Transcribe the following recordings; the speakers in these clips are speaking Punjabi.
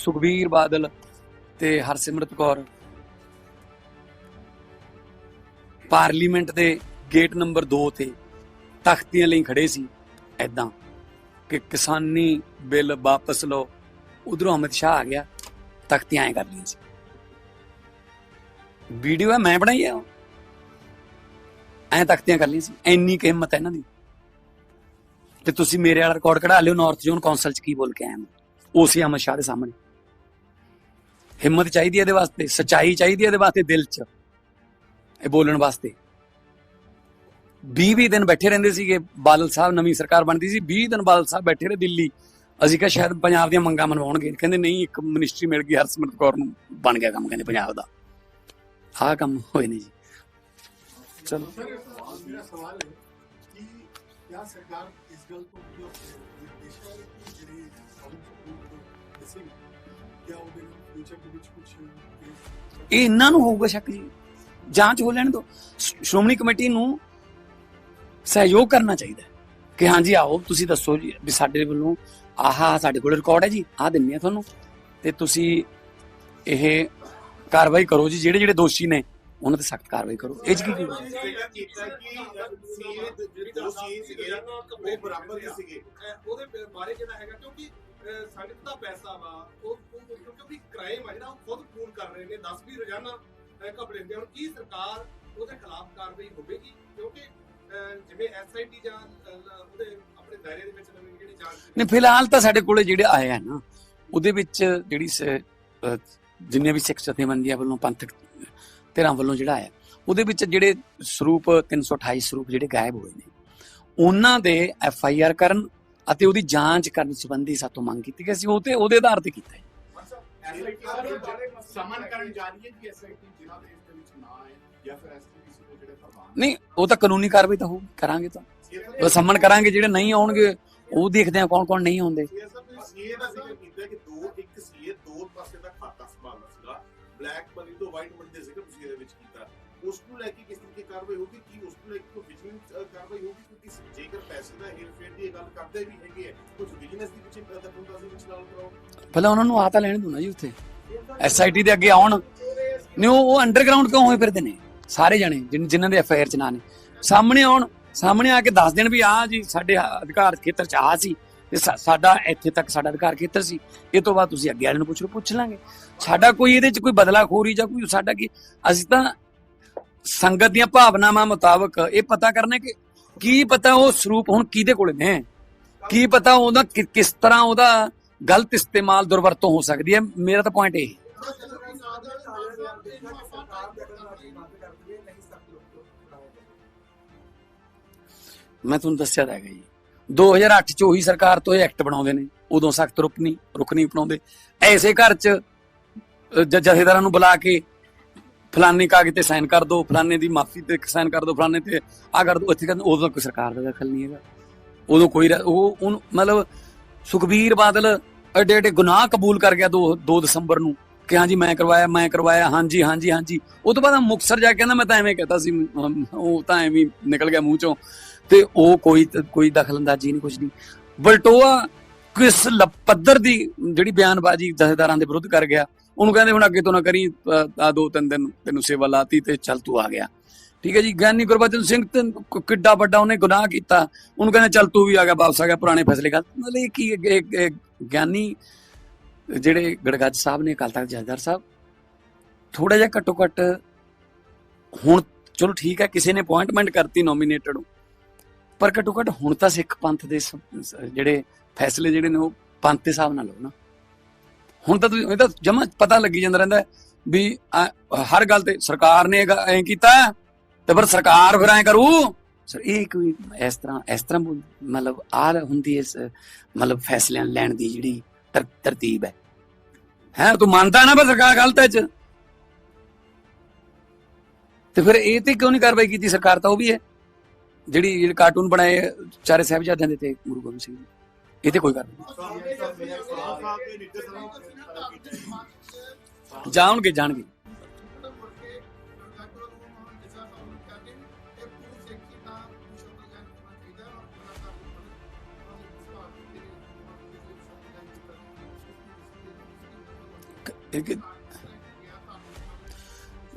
ਸੁਖਬੀਰ ਬਾਦਲ ਤੇ ਹਰਸਿਮਰਤ ਕੌਰ। ਪਾਰਲੀਮੈਂਟ ਦੇ ਗੇਟ ਨੰਬਰ 2 ਤੇ ਤਖਤੀਆਂ ਲਈ ਖੜੇ ਸੀ। ਐਦਾਂ ਕਿ ਕਿਸਾਨੀ ਬਿੱਲ ਵਾਪਸ ਲਓ, ਉਧਰੋਂ ਅਮਿਤ ਸ਼ਾਹ ਆ ਗਿਆ ਤਖਤੀਆਂ ਐ ਕਰ ਲਈਆਂ ਸੀ। ਵੀਡੀਓ ਹੈ, ਮੈਂ ਬਣਾਈ ਆ ਐ ਤਖਤੀਆਂ ਕਰ ਲਈਆਂ ਸੀ। ਇੰਨੀ ਕੁ ਹਿੰਮਤ ਹੈ ਇਹਨਾਂ ਦੀ। ਤੇ ਤੁਸੀਂ ਮੇਰੇ ਵਾਲਾ ਰਿਕਾਰਡ ਕਢਾ ਲਿਓ ਨਾਰਥ ਜ਼ੋਨ ਕੌਂਸਲ ਚ ਕੀ ਬੋਲ ਕੇ ਆਇਆ ਮੈਂ। ਉਸੇ ਅਮਿਤ ਸ਼ਾਹ ਦੇ ਸਾਹਮਣੇ। ਹਿੰਮਤ ਚਾਹੀਦੀ ਹੈ ਇਹਦੇ ਵਾਸਤੇ, ਸਚਾਈ ਚਾਹੀਦੀ ਹੈ ਇਹਦੇ ਵਾਸਤੇ ਦਿਲ 'ਚ, ਇਹ ਬੋਲਣ ਵਾਸਤੇ। 20-20 ਦਿਨ ਬੈਠੇ ਰਹਿੰਦੇ ਸੀਗੇ, ਬਾਦਲ ਸਾਹਿਬ ਨਵੀਂ ਸਰਕਾਰ ਬਣਦੀ ਸੀ 20 ਦਿਨ ਬਾਦਲ ਸਾਹਿਬ ਬੈਠੇ ਰਹੇ ਦਿੱਲੀ। ਅਸੀਂ ਕਿਹਾ ਸ਼ਾਇਦ ਪੰਜਾਬ ਦੀਆਂ ਮੰਗਾਂ ਮਨਵਾਉਣਗੇ। ਕਹਿੰਦੇ ਨਹੀਂ, ਇੱਕ ਮਿਨਿਸਟਰੀ ਮਿਲ ਗਈ, ਹਰਸਿਮਰਤ ਕੌਰ ਨੂੰ ਬਣ ਗਿਆ ਕੰਮ, ਕਹਿੰਦੇ ਪੰਜਾਬ ਦਾ। ਆਹ ਕੰਮ ਹੋਏ ਨੇ ਜੀ। ਚਲੋ। ਸਵਾਲ ਹੈ ਕਿ ਕਿਆ ਸਰਕਾਰ ਇਸ ਗੱਲ ਤੋਂ ਜੋ ਨਿਰਦੇਸ਼ ਹੈ ਜਿਹੜੀ ਕਿਆ ਉਹਦੇ ਨਾਲ ਫਿਊਚਰ ਦੇ ਵਿੱਚ ਕੁਝ ਇਹ ਇਹਨਾਂ ਨੂੰ ਹੋਊਗਾ ਸ਼ੱਕ ਜੀ। ਜਾਂਚ ਹੋ ਲੈਣ ਦੋ ਸ਼੍ਰੋਮਣੀ ਕਮੇਟੀ ਨੂੰ ਸਹਿਯੋਗ ਕਰਨਾ ਚਾਹੀਦਾ ਕਿ ਹਾਂਜੀ ਆਓ, ਤੁਸੀਂ ਦੱਸੋ ਜੀ ਵੀ ਸਾਡੇ ਵੱਲੋਂ ਆਹ, ਸਾਡੇ ਕੋਲ ਰਿਕਾਰਡ ਹੈ ਜੀ, ਆਹ ਦਿੰਨੇ ਆ ਤੁਹਾਨੂੰ ਤੇ ਤੁਸੀਂ ਇਹ ਕਾਰਵਾਈ ਕਰੋ ਜੀ, ਜਿਹੜੇ ਜਿਹੜੇ ਦੋਸ਼ੀ ਨੇ ਉਹਨਾਂ ਤੇ ਸਖਤ ਕਾਰਵਾਈ ਕਰੋ। ਇਹ 'ਚ ਕੀ ਕੀ ਉਹਦੇ ਬਾਰੇ ਜਿਹੜਾ ਹੈਗਾ ਕਿਉਂਕਿ ਸਾਡੇ ਕੋਲ ਤਾਂ ਪੈਸਾ ਵਾ ਉਹ ਕਿਉਂਕਿ ਕ੍ਰਾਈਮ ਆ ਜਿਹੜਾ ਉਹ ਖੁਦ ਫੋਨ ਕਰ ਰਹੇ ਨੇ 10 ਵੀ ਰੋਜ਼ਾਨਾ ਘਪਲੇ ਹੁੰਦੇ ਹੁਣ ਕੀ ਸਰਕਾਰ ਉਹਦੇ ਖਿਲਾਫ ਕਾਰਵਾਈ ਹੋਵੇਗੀ ਕਿਉਂਕਿ ਜਿਵੇਂ ਐਸਆਈਟੀ ਜਾਂ ਉਹਦੇ ਆਪਣੇ ਦਾਇਰੇ ਦੇ ਵਿੱਚ ਨਵੀਂ ਜਿਹੜੀ ਜਾਂਚ ਨਹੀਂ, ਫਿਲਹਾਲ ਤਾਂ ਸਾਡੇ ਕੋਲੇ ਜਿਹੜੇ ਆਏ ਆ ਨਾ, ਉਹਦੇ ਵਿੱਚ ਜਿਹੜੀ ਜਿੰਨੇ ਵੀ ਸਿੱਖ ਜਥੇਬੰਦੀਆਂ ਵੱਲੋਂ ਪੰਥਕ ਧਿਰਾਂ ਵੱਲੋਂ ਜਿਹੜਾ ਆਇਆ ਉਹਦੇ ਵਿੱਚ ਜਿਹੜੇ ਸਰੂਪ 328 ਸਰੂਪ ਜਿਹੜੇ ਗਾਇਬ ਹੋਏ ਨੇ, ਉਹਨਾਂ ਦੇ ਐਫ ਆਈ ਆਰ ਕਰਨ ਅਤੇ ਉਹਦੀ ਜਾਂਚ ਕਰਨ ਸੰਬੰਧੀ ਸਾਤੋਂ ਮੰਗ ਕੀਤੀ ਗਈ ਸੀ, ਉਹ ਤੇ ਉਹਦੇ ਆਧਾਰ ਤੇ ਕੀਤਾ ਹੈ। ਨਹੀਂ, ਉਹ ਤਾਂ ਕਾਨੂੰਨੀ ਕਾਰਵਾਈ ਤਾਂ ਹੋ ਕਰਾਂਗੇ ਤਾਂ। ਉਹ ਕਰਾਂਗੇ, ਜਿਹੜੇ ਨਹੀਂ ਆਉਣਗੇ, ਉਹ ਦੇਖਦੇ ਆ ਕੌਣ ਕੌਣ ਨਹੀਂ ਆਉਂਦੇ। ਸੀਏ ਦਾ ਜ਼ਿਕਰ ਕੀਤਾ ਕਿ ਦੋ, ਇੱਕ ਸੀਏ ਦੋ ਪਾਸੇ ਬਲੈਕ ਮਨੀ ਤੋਂ ਵਾਈਟ ਮਨੀ ਦੇ ਜ਼ਿਕਰ ਤੁਸੀਂ ਇਹਦੇ ਵਿੱਚ ਕੀਤਾ। ਉਸ ਨੂੰ ਲੈ ਕੇ ਕਿਸ ਤਰੀਕੇ ਕਾਰਵਾਈ ਹੋਗੀ ਕੀ ਉਸ ਨੂੰ ਲੈ ਕੇ ਕੋਈ ਵਿਜੀਲੈਂਸ ਕਾਰਵਾਈ ਹੋਗੀ ਕਿਉਂਕਿ ਜੇਕਰ ਪੈਸੇ ਦਾ ਹੇਰਫੇਰ ਦੀ ਗੱਲ ਕਰਦੇ ਵੀ ਹੈਗੇ ਹੈ ਕੁਝ ਬਿਜ਼ਨਸ ਦੀ ਵਿੱਚ ਦਖਲਅੰਦਾਜ਼ੀ ਵਿੱਚ ਨਾਲ ਕਰਾਓ। ਪਹਿਲਾਂ ਉਹਨਾਂ ਨੂੰ ਆ ਤਾਂ ਲੈਣ ਦੋ ਨਾ ਜੀ ਉੱਥੇ। ਐਸਆਈਟੀ ਦੇ ਅੱਗੇ ਆਉਣ। ਨਹੀਂ, ਉਹ ਅੰਡਰਗਰਾਉਂਡ ਕਿਉਂ ਹੋਏ ਫਿਰਦੇ ਨੇ? ਸਾਰੇ ਜਣੇ, ਜਿਨ- ਜਿਨ੍ਹਾਂ ਦੇ ਐਫਆਈਆਰ ਚ ਨਾਂ ਨੇ। ਸਾਹਮਣੇ ਆਉਣ, ਸਾਹਮਣੇ ਆ ਕੇ ਦੱਸ ਦੇਣ ਵੀ ਆ ਜੀ ਸਾਡੇ ਅਧਿਕਾਰ ਖੇਤਰ ਚ ਆ ਸੀ। ਸਾਡਾ ਇੱਥੇ ਤੱਕ ਸਾਡਾ ਅਧਿਕਾਰ ਖੇਤਰ ਸੀ। ਇਹ ਤੋਂ ਬਾਅਦ ਤੁਸੀਂ ਅੱਗੇ ਵਾਲੇ ਨੂੰ ਪੁੱਛ ਲਓ, ਪੁੱਛ ਲਾਂਗੇ। ਸਾਡਾ ਕੋਈ ਇਹਦੇ ਚ ਕੋਈ ਬਦਲਾਖੋਰੀ ਜਾਂ ਕੋਈ ਸਾਡਾ ਕੀ? ਅਸੀਂ ਤਾਂ ਸੰਗਤ ਦੀਆਂ ਭਾਵਨਾਵਾਂ ਮੁਤਾਬਕ ਇਹ ਪਤਾ ਕਰਨਾ ਕਿ ਕੀ ਪਤਾ ਉਹ ਸਰੂਪ ਹੁਣ ਕਿਹਦੇ ਕੋਲ ਨੇ? ਕੀ ਪਤਾ ਉਹਦਾ ਕਿਸ ਤਰ੍ਹਾਂ ਉਹਦਾ ਗਲਤ ਇਸਤੇਮਾਲ ਦੁਰਵਰਤੋਂ ਹੋ ਸਕਦੀ ਹੈ? ਮੇਰਾ ਤਾਂ ਪੁਆਇੰਟ ਇਹ ਹੈ। ਮੈਂ ਤੁਹਾਨੂੰ ਦੱਸਿਆ ਤਾਂ ਹੈਗਾ ਜੀ। 2008 ਚ ਉਹੀ ਸਰਕਾਰ ਤੋਂ ਇਹ ਐਕਟ ਬਣਾਉਂਦੇ ਨੇ। ਉਦੋਂ ਸਖਤ ਰੁਕ ਨਹੀਂ ਰੁਕ ਅਪਣਾਉਂਦੇ। ਐਸੇ ਘਰ ਚ ਜਥੇਦਾਰਾਂ ਨੂੰ ਬੁਲਾ ਕੇ ਫਲਾਨੇ ਕਾਗਜ਼ ਤੇ ਸਾਈਨ ਕਰ ਦਿਓ ਫਲਾਨੇ ਦੀ ਮਾਫੀ ਤੇ ਸਾਈਨ ਕਰ ਦਿਓ ਫਲਾਨੇ ਤੇ ਆ ਕਰ ਦਿਓ ਇੱਥੇ ਕਹਿੰਦੇ ਉਦੋਂ ਕੋਈ ਸਰਕਾਰ ਦਾ ਦਖਲ ਨਹੀਂ ਹੈਗਾ। ਉਦੋਂ ਕੋਈ ਉਹ ਉਹਨੂੰ ਮਤਲਬ ਸੁਖਬੀਰ ਬਾਦਲ ਐਡੇ ਐਡੇ ਗੁਨਾਹ ਕਬੂਲ ਕਰ ਗਿਆ 2 2 ਦਸੰਬਰ ਨੂੰ ਕਿ ਹਾਂਜੀ, ਮੈਂ ਕਰਵਾਇਆ ਮੈਂ ਕਰਵਾਇਆ, ਹਾਂਜੀ ਹਾਂਜੀ ਹਾਂਜੀ। ਉਹ ਤੋਂ ਬਾਅਦ ਮੁਕਸਰ ਜਾ ਕੇ ਕਹਿੰਦਾ, ਮੈਂ ਤਾਂ ਐਵੇਂ ਕਹਤਾ ਸੀ ਉਹ ਤਾਂ ਐਵੇਂ ਨਿਕਲ ਗਿਆ ਮੂੰਹ ਚੋਂ। ਤੇ ਉਹ ਕੋਈ ਕੋਈ ਦਖਲਅੰਦਾਜ਼ੀ ਨਹੀਂ ਕੁਝ ਨਹੀਂ। ਬਲਟੋਆ ਕਿਸ ਪੱਧਰ ਦੀ ਜਿਹੜੀ ਬਿਆਨਬਾਜ਼ੀ ਜਥੇਦਾਰਾਂ ਦੇ ਵਿਰੁੱਧ ਕਰ ਗਿਆ, ਉਹਨੂੰ ਕਹਿੰਦੇ ਹੁਣ ਅੱਗੇ ਤੋਂ ਨਾ ਕਰੀ ਆ ਦੋ ਤਿੰਨ ਦਿਨ ਤੈਨੂੰ ਸੇਵਾ ਲਾਤੀ ਤੇ ਚੱਲ ਤੂੰ ਆ ਗਿਆ। ਠੀਕ ਹੈ ਜੀ, ਗਿਆਨੀ ਗੁਰਬਚਨ ਸਿੰਘ ਤੇ ਕਿੱਡਾ ਵੱਡਾ ਉਹਨੇ ਗੁਨਾਹ ਕੀਤਾ। ਉਹਨੂੰ ਕਹਿੰਦੇ ਚੱਲ ਤੂੰ ਵੀ ਆ ਗਿਆ, ਵਾਪਸ ਆ ਗਿਆ, ਪੁਰਾਣੇ ਫੈਸਲੇ ਕਰ। ਮਤਲਬ ਇਹ ਕੀ ਗਿਆਨੀ, ਜਿਹੜੇ ਗੜਗੱਜ ਸਾਹਿਬ ਨੇ, ਅਕਾਲ ਤਖਤ ਜਥੇਦਾਰ ਸਾਹਿਬ ਥੋੜਾ ਜਿਹਾ ਘੱਟੋ ਘੱਟ ਹੁਣ ਚਲੋ ਠੀਕ ਹੈ, ਕਿਸੇ ਨੇ ਅਪਾਇੰਟਮੈਂਟ ਕਰਤੀ ਨੋਮੀਨੇਟਡ ਪਰ ਘੱਟੋ ਘੱਟ ਹੁਣ ਤਾਂ ਸਿੱਖ ਪੰਥ ਦੇ ਜਿਹੜੇ ਫੈਸਲੇ ਜਿਹੜੇ ਨੇ ਉਹ ਪੰਥ ਦੇ ਹਿਸਾਬ ਨਾਲ ਲਓ ਨਾ। ਹੁਣ ਤਾਂ ਤੁਸੀਂ ਇਹ ਤਾਂ ਜਮਾ ਪਤਾ ਲੱਗੀ ਜਾਂਦਾ ਰਹਿੰਦਾ ਵੀ ਹਰ ਗੱਲ ਤੇ ਸਰਕਾਰ ਨੇ ਐ ਕੀਤਾ ਤੇ ਪਰ ਸਰਕਾਰ ਫਿਰ ਐ ਕਰੂ। ਸਰ, ਇਹ ਕੋਈ ਇਸ ਤਰ੍ਹਾਂ ਇਸ ਤਰ੍ਹਾਂ ਬੋਲ- ਮਤਲਬ ਆ ਹੁੰਦੀ ਇਸ, ਮਤਲਬ ਫੈਸਲਿਆਂ ਲੈਣ ਦੀ ਜਿਹੜੀ ਤਰ- ਤਰਤੀਬ ਹੈ। ਹੈ, ਤੂੰ ਮੰਨਦਾ ਨਾ ਪਰ ਸਰਕਾਰ ਗਲਤ ਹੈ ਚ? ਤੇ ਫਿਰ ਇਹ ਤੇ ਕਿਉਂ ਨਹੀਂ ਕਾਰਵਾਈ ਕੀਤੀ? ਸਰਕਾਰ ਤਾਂ ਉਹ ਵੀ ਹੈ। ਜਿਹੜੀ ਜਿਹੜੇ ਕਾਰਟੂਨ ਬਣਾਏ ਚਾਰੇ ਸਾਹਿਬਜ਼ਾਦਿਆਂ ਦੇ ਤੇ ਗੁਰੂ ਗੋਬਿੰਦ ਸਿੰਘ ਜੀ ਇਹ ਤੇ ਕੋਈ ਕਾਰਵਾਈ ਨਹੀਂ। ਜਾਣਗੇ ਜਾਣਗੇ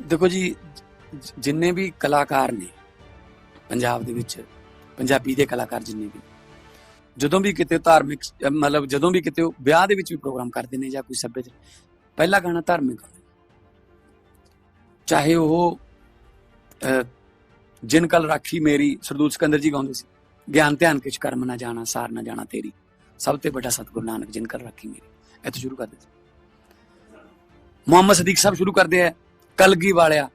ਦੇਖੋ ਜੀ, ਜਿੰਨੇ ਵੀ ਕਲਾਕਾਰ ਨੇ ਪੰਜਾਬ ਦੇ ਵਿੱਚ ਪੰਜਾਬੀ ਦੇ ਕਲਾਕਾਰ ਜਿੰਨੇ ਵੀ। ਜਦੋਂ ਵੀ ਕਿਤੇ ਧਾਰਮਿਕ ਮਤਲਬ ਜਦੋਂ ਵੀ ਕਿਤੇ ਵਿਆਹ ਦੇ ਵਿੱਚ ਵੀ ਪ੍ਰੋਗਰਾਮ ਕਰਦੇ ਨੇ ਜਾਂ ਕੋਈ ਸੱਭਿਆਚਾਰ ਪਹਿਲਾ ਗਾਣਾ ਧਾਰਮਿਕ ਗਾਉਂਦੇ ਨੇ। ਚਾਹੇ ਉਹ ਅਹ, ਜਿਨ ਕਲ ਰਾਖੀ ਮੇਰੀ ਸਰਦੂਲ ਸਿਕੰਦਰ ਜੀ ਗਾਉਂਦੇ ਸੀ। ਗਿਆਨ ਧਿਆਨ ਕਿਛ ਕਰਮ ਨਾ ਜਾਣਾ ਸਾਰ ਨਾ ਜਾਣਾ ਤੇਰੀ। ਸਭ ਤੋਂ ਵੱਡਾ ਸਤਿਗੁਰੂ ਨਾਨਕ ਜਿਨ ਕਲ ਰਾਖੀ ਮੇਰੀ। ਇੱਥੋਂ ਸ਼ੁਰੂ ਕਰਦੇ ਸੀ। ਮੁਹੰਮਦ ਸਦੀਕ ਸਾਹਿਬ ਸ਼ੁਰੂ ਕਰਦੇ ਆ ਕਲਗੀ ਵਾਲਿਆ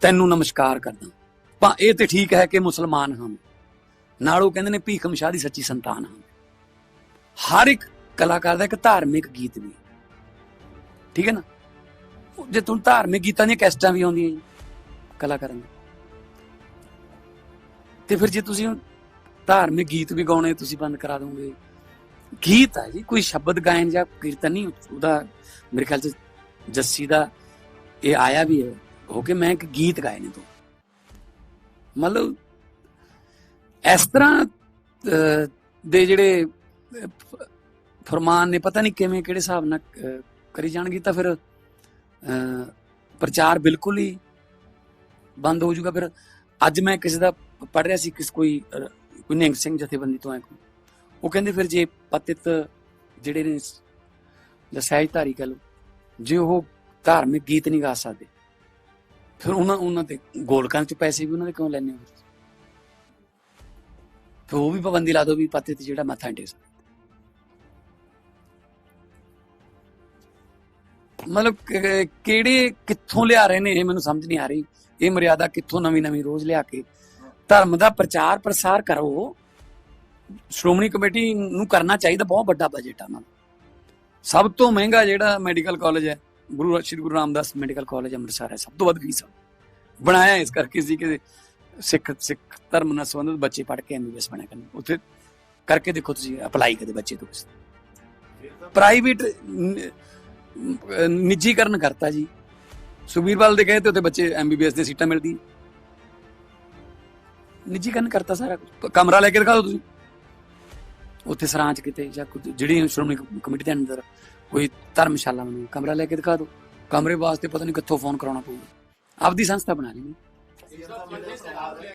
ਤੈਨੂੰ ਨਮਸਕਾਰ ਕਰਦਾ। ਪਾ ਇਹ ਤੇ ਠੀਕ ਹੈ ਕਿ ਮੁਸਲਮਾਨ ਹਾਂ ਨਾਲ ਉਹ ਕਹਿੰਦੇ ਨੇ ਭੀਖਮ ਸ਼ਾਹ ਦੀ ਸੱਚੀ ਸੰਤਾਨ ਹਾਂ ਹਰ ਇੱਕ ਕਲਾਕਾਰ ਦਾ ਇੱਕ ਧਾਰਮਿਕ ਗੀਤ ਵੀ ਠੀਕ ਹੈ ਨਾ? ਜੇ ਤੁਹਾਨੂੰ ਧਾਰਮਿਕ ਗੀਤਾਂ ਦੀਆਂ ਕੈਸਟਾਂ ਵੀ ਆਉਂਦੀਆਂ ਜੀ, ਕਲਾਕਾਰਾਂ ਦੀਆਂ। ਤੇ ਫਿਰ ਜੇ ਤੁਸੀਂ ਧਾਰਮਿਕ ਗੀਤ ਵੀ ਗਾਉਣੇ, ਤੁਸੀਂ ਬੰਦ ਕਰਾ ਦੋਗੇ। ਗੀਤ ਹੈ ਜੀ, ਕੋਈ ਸ਼ਬਦ ਗਾਇਨ ਜਾਂ ਕੀਰਤਨ ਨਹੀਂ, ਉਹਦਾ ਮੇਰੇ ਖਿਆਲ ਚ ਜੱਸੀ ਦਾ ਇਹ ਆਇਆ ਵੀ ਹੈ। ਹੋ ਕੇ ਮੈਂ ਇੱਕ ਗੀਤ ਗਾਏ ਨੇ ਤੋਂ ਮਤਲਬ ਇਸ ਤਰ੍ਹਾਂ ਦੇ ਜਿਹੜੇ ਅਹ, ਫਰਮਾਨ ਨੇ ਪਤਾ ਨਹੀਂ ਕਿਵੇਂ ਕਿਹੜੇ ਹਿਸਾਬ ਨਾਲ ਕਰੀ ਜਾਣਗੇ ਤਾਂ ਫਿਰ ਪ੍ਰਚਾਰ ਬਿਲਕੁਲ ਹੀ ਬੰਦ ਹੋ ਜਾਊਗਾ। ਫਿਰ ਅੱਜ ਮੈਂ ਕਿਸੇ ਦਾ ਪੜ ਰਿਹਾ ਸੀ ਕਿਸ ਕੋਈ ਅਹ, ਕੋਈ ਨਿਹੰਗ ਸਿੰਘ ਜਥੇਬੰਦੀ ਤੋਂ ਹੈ ਉਹ ਕਹਿੰਦੇ ਫਿਰ ਜੇ ਪਤਿਤ ਜਿਹੜੇ ਨੇ ਜਾਂ ਸਹਿਜਧਾਰੀ ਕਹ ਲਓ ਜੇ ਉਹ ਧਾਰਮਿਕ ਗੀਤ ਨਹੀਂ ਗਾ ਸਕਦੇ ਫਿਰ ਉਹਨਾਂ ਉਹਨਾਂ ਤੇ ਗੋਲਕਾਂ ਚ ਪੈਸੇ ਵੀ ਉਹਨਾਂ ਦੇ ਕਿਉਂ ਲੈਣੇ ਹੋ? ਫਿਰ ਉਹ ਵੀ ਪਾਬੰਦੀ ਲਾ ਦਿਓ ਵੀ ਪਤਿਤ ਜਿਹੜਾ ਮੱਥਾ ਨਹੀਂ ਟੇਕ ਸਕਦਾ। ਮਤਲਬ ਕਿਹੜੇ ਕਿੱਥੋਂ ਲਿਆ ਰਹੇ ਨੇ ਇਹ ਮੈਨੂੰ ਸਮਝ ਨਹੀਂ ਆ ਰਹੀ। ਇਹ ਮਰਿਆਦਾ ਕਿੱਥੋਂ ਨਵੀਂ ਨਵੀਂ ਰੋਜ਼ ਲਿਆ ਕੇ ਧਰਮ ਦਾ ਪ੍ਰਚਾਰ ਪ੍ਰਸਾਰ ਕਰੋ। ਸ਼੍ਰੋਮਣੀ ਕਮੇਟੀ ਨੂੰ ਕਰਨਾ ਚਾਹੀਦਾ, ਬਹੁਤ ਵੱਡਾ ਬਜਟ ਆ ਉਹਨਾਂ ਦਾ। ਸਭ ਤੋਂ ਮਹਿੰਗਾ ਜਿਹੜਾ ਮੈਡੀਕਲ ਕਾਲਜ ਹੈ ਗੁਰੂ ਸ਼੍ਰੀ ਗੁਰੂ ਰਾਮਦਾਸ ਮੈਡੀਕਲ ਕਾਲਜ ਅੰਮ੍ਰਿਤਸਰ ਹੈ ਸਭ ਤੋਂ ਵੱਧ ਫੀਸ ਬਣਾਇਆ ਇਸ ਕਰਕੇ ਸੀ ਕਿ ਸਿੱਖ ਸਿੱਖ ਧਰਮ ਨਾਲ ਸੰਬੰਧਿਤ ਬੱਚੇ ਪੜ੍ਹ ਕੇ ਐਮਬੀਬੀਐਸ ਬਣਿਆ ਕਰਨ। ਉੱਥੇ ਕਰਕੇ ਦੇਖੋ ਤੁਸੀਂ ਅਪਲਾਈ ਕਦੇ ਬੱਚੇ ਤੋਂ ਪ੍ਰਾਈਵੇਟ ਨਿੱਜੀਕਰਨ ਕਰਤਾ ਜੀ। ਸੁਬੀਰਵਾਲ ਦੇ ਕਹੇ ਤੇ ਉੱਥੇ ਬੱਚੇ ਐਮਬੀਬੀਐਸ ਦੀਆਂ ਸੀਟਾਂ ਮਿਲਦੀ ਨਿੱਜੀਕਰਨ ਕਰਤਾ ਸਾਰਾ ਕੁਛ। ਕਮਰਾ ਲੈ ਕੇ ਦਿਖਾਓ ਤੁਸੀਂ। ਉੱਥੇ ਸਰਾਂ ਚ ਕਿਤੇ ਜਾਂ ਜਿਹੜੀ ਸ਼੍ਰੋਮਣੀ ਕਮੇਟੀ ਦੇ ਅੰਦਰ ਕੋਈ ਧਰਮਸ਼ਾਲਾ ਬਣੀ ਕਮਰਾ ਲੈ ਕੇ ਦਿਖਾ ਦਿਓ। ਕਮਰੇ ਵਾਸਤੇ ਪਤਾ ਨਹੀਂ ਕਿੱਥੋਂ ਫੋਨ ਕਰਾਉਣਾ ਪਊਗਾ। ਆਪਦੀ ਸੰਸਥਾ ਬਣਾ ਲਈ।